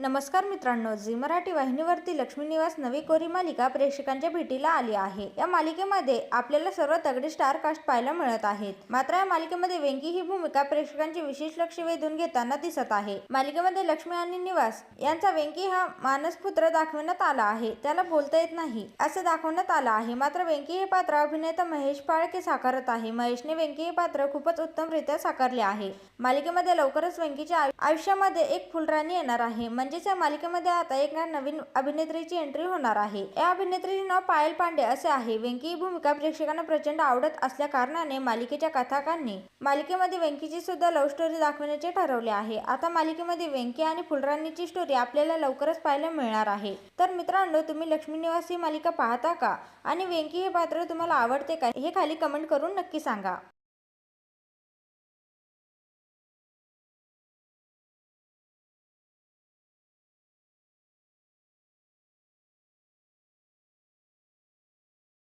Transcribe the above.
नमस्कार मित्रांनो झी मराठी वाहिनीवरती लक्ष्मी निवास नवी कोरी मालिका प्रेक्षकांच्या भेटीला आली आहे. या मालिकेमध्ये आपल्याला सर्व तगडे स्टार कास्ट पाहायला मिळत आहेत. मात्र या मालिकेमध्ये वेंकी ही भूमिका प्रेक्षकांचे विशेष लक्ष वेधून घेताना दिसत आहे. मालिकेमध्ये लक्ष्मी आणि निवास यांचा वेंकी हा मानसपुत्र दाखवण्यात आला आहे. त्याला बोलता येत नाही असे दाखवण्यात आलं आहे. मात्र वेंकी हे पात्र अभिनेता महेश फाळके साकारत आहे. महेशने वेंकी हे पात्र खूपच उत्तमरित्या साकारले आहे. मालिकेमध्ये लवकरच वेंकीच्या आयु- आयुष्यामध्ये एक फुलराणी येणार आहे. म्हणजे म्हणजेच या मालिकेमध्ये आता एक नवीन अभिनेत्रीची एंट्री होणार आहे. या अभिनेत्रीचे नाव पायल पांडे असे आहे. वेंकी ही भूमिका प्रेक्षकांना प्रचंड आवडत असल्या कारणाने मालिकेच्या कथाकांनी मालिकेमध्ये वेंकीची सुद्धा लव्ह स्टोरी दाखवण्याचे ठरवले आहे. आता मालिकेमध्ये वेंकी आणि फुलराणीची स्टोरी आपल्याला लवकरच पाहायला मिळणार आहे. तर मित्रांनो तुम्ही लक्ष्मी निवास ही मालिका पाहता का? आणि वेंकी हे पात्र तुम्हाला आवडते का? हे खाली कमेंट करून नक्की सांगा.